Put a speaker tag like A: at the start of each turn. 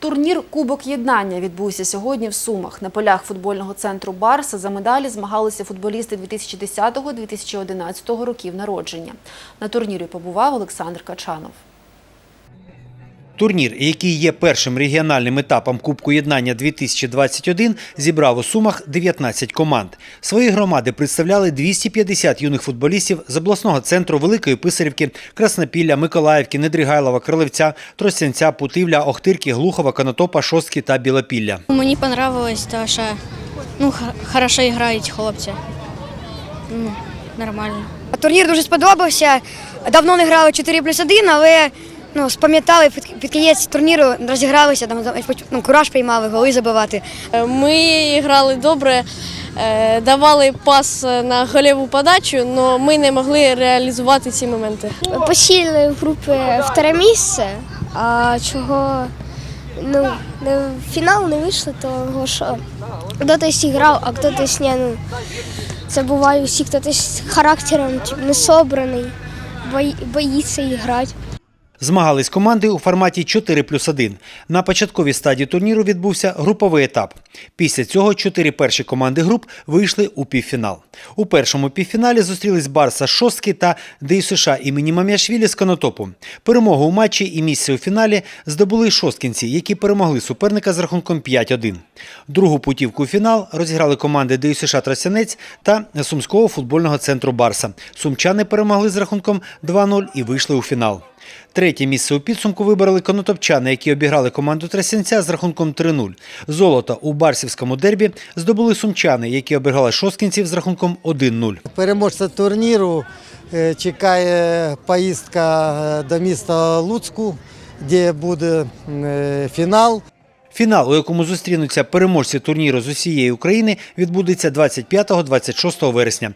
A: Турнір Кубок Єднання відбувся сьогодні в Сумах. На полях футбольного центру Барса за медалі змагалися футболісти 2010-2011 років народження. На турнірі побував Олександр Качанов.
B: Турнір, який є першим регіональним етапом Кубку єднання 2021, зібрав у Сумах 19 команд. Свої громади представляли 250 юних футболістів з обласного центру Великої Писарівки, Краснопілля, Миколаївки, Недригайлова, Кролевця, Тростянця, Путивля, Охтирки, Глухова, Конотопа, Шостки та Білопілля.
C: Мені понравилось, тому що ну, хорошо грають хлопці. Ну, нормально.
D: Турнір дуже сподобався. Давно не грали 4 плюс 1, але ну, спам'ятали під, під кінець турніру, розігралися, там, ну, кураж приймали, голи забивати.
E: Ми грали добре, е, давали пас на голеву подачу, але ми не могли реалізувати ці моменти.
F: посіли в групі вторе місце, а чого ну, в фінал не вийшло, того що хтось грав, а хтось ні. Ну, це буває у всіх хтось характером не собраний, бої- боїться і грати.
B: Змагались команди у форматі 4 плюс 1. На початковій стадії турніру відбувся груповий етап. Після цього чотири перші команди груп вийшли у півфінал. У першому півфіналі зустрілись Барса Шостки та ДЮСШ імені Мам'яшвілі з Конотопу. Перемогу у матчі і місце у фіналі здобули шосткінці, які перемогли суперника з рахунком 5-1. Другу путівку у фінал розіграли команди ДЮСШ Тростянець та Сумського футбольного центру Барса. Сумчани перемогли з рахунком 2-0 і вийшли у фінал. Третє місце у підсумку вибрали конотопчани, які обіграли команду Трасянця з рахунком 3-0. Золото у барсівському дербі здобули сумчани, які обіграли шосткінців з рахунком 1-0.
G: Переможця турніру е, чекає поїздка е, до міста Луцьку, де буде е, фінал.
B: Фінал, у якому зустрінуться переможці турніру з усієї України, відбудеться 25-26 вересня.